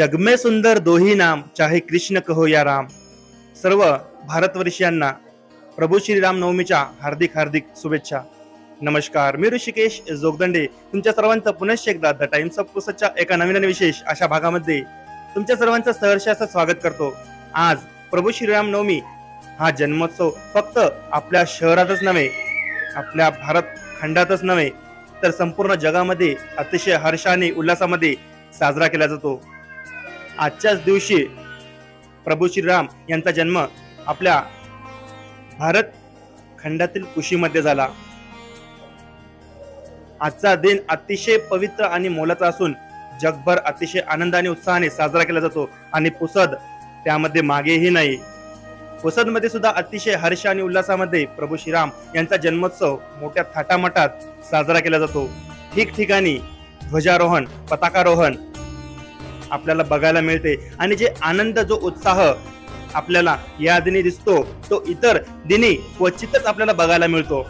जग में सुंदर दोही नाम चाहे कृष्ण कहो या राम. सर्व भारतवर्षीयांना प्रभू श्रीराम नवमीच्या हार्दिक हार्दिक शुभेच्छा. नमस्कार मी ऋषिकेश जोगदंडे. तुमच्या सर्वांचं पुनश्च एकदा द टाइम्स ऑफ पुसतच्या एका नवीन आणि विशेष अशा भागामध्ये तुमच्या सर्वांचं सहर्ष असं स्वागत करतो. आज प्रभू श्रीराम नवमी हा जन्मोत्सव फक्त आपल्या शहरातच नव्हे आपल्या भारत खंडातच नव्हे तर संपूर्ण जगामध्ये अतिशय हर्षाने उल्हासामध्ये साजरा केला जातो. आजच्याच दिवशी प्रभू श्रीराम यांचा जन्म आपल्या भारत खंडातील कुशीमध्ये झाला. आजचा दिन अतिशय पवित्र आणि मोलाचा असून जगभर अतिशय आनंद आणि उत्साहाने साजरा केला जातो आणि पुसद त्यामध्ये मागेही नाही. पुसदमध्ये सुद्धा अतिशय हर्ष आणि उल्हासामध्ये प्रभू श्रीराम यांचा जन्मोत्सव मोठ्या थाटामाटात साजरा केला जातो. ठिकठिकाणी ध्वजारोहण पताकारोहण आपल्याला बघायला मिळते. आणि जे आनंद जो उत्साह आपल्याला या दिनी दिसतो तो इतर दिनी क्वचितच आपल्याला बघायला मिळतो.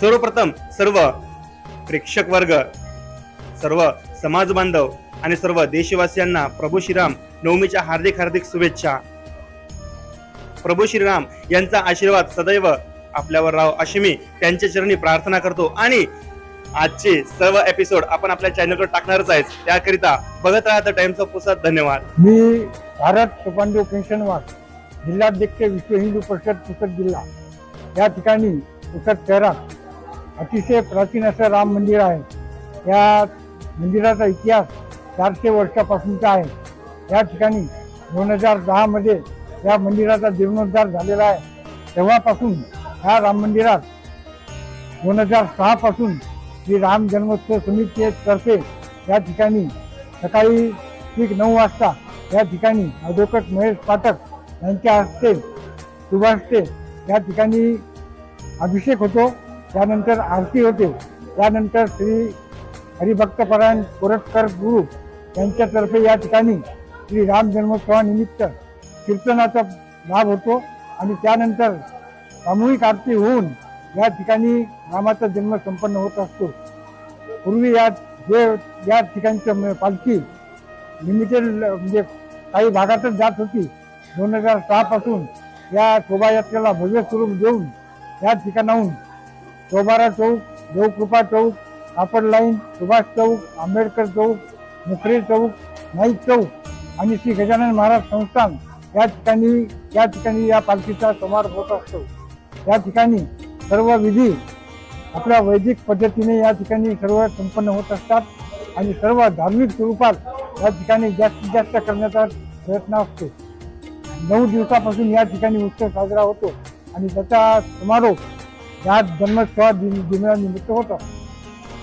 सर्वप्रथम सर्व प्रेक्षक वर्ग सर्व समाज बांधव आणि सर्व देशवासियांना प्रभू श्रीराम नवमीच्या हार्दिक हार्दिक शुभेच्छा. प्रभू श्रीराम यांचा आशीर्वाद सदैव आपल्यावर राहो अशी मी त्यांच्या चरणी प्रार्थना करतो. आणि आजचे सर्व एपिसोड आपण आपल्या चॅनलवर टाकणारच आहेत. त्याकरिता बघत राहा टाइम्स ऑफ पुसद धन्यवाद. मी भारत सुपांडू पेन्शनवार जिल्हाध्यक्ष विश्व हिंदू परिषद पुसद जिल्हा. या ठिकाणी पुसद शहरात अतिशय प्राचीन असं राम मंदिर आहे. या मंदिराचा इतिहास चारशे वर्षापासूनचा आहे. या ठिकाणी दोन हजार दहामध्ये या मंदिराचा जीर्णोद्धार झालेला आहे. तेव्हापासून या राम मंदिरात दोन हजार सहापासून श्री राम जन्मोत्सव समितीतर्फे या ठिकाणी सकाळी ठीक नऊ वाजता या ठिकाणी अधोकट महेश पाठक यांच्या हस्ते शुभहस्ते या ठिकाणी अभिषेक होतो. त्यानंतर आरती होते. त्यानंतर श्री हरिभक्तपरायण पुरस्कार गुरु यांच्यातर्फे या ठिकाणी श्री राम जन्मोत्सवानिमित्त कीर्तनाचा लाभ होतो. आणि त्यानंतर सामूहिक आरती होऊन या ठिकाणी रामाचा जन्म संपन्न होत असतो. पूर्वी या जे या ठिकाणचं म- पालखी लिमिटेड म्हणजे काही भागातच जात होती. दोन हजार सहापासून या शोभायात्रेला भव्य स्वरूप देऊन या ठिकाणाहून शोभारा चौक देवकृपा चौक कापड लाईन सुभाष चौक आंबेडकर चौक मुखरे चौक नाईक चौक आणि श्री गजानन महाराज संस्थान या ठिकाणी या ठिकाणी या पालखीचा समारोप होत असतो. या ठिकाणी सर्व विधी आपल्या वैदिक पद्धतीने या ठिकाणी सर्व संपन्न होत असतात आणि सर्व धार्मिक स्वरूपात या ठिकाणी जास्तीत जास्त करण्याचा प्रयत्न असतो. नऊ दिवसापासून या ठिकाणी उत्सव साजरा होतो आणि त्याचा समारोप या जन्मोत्सवा दिन दिनानिमित्त होतो.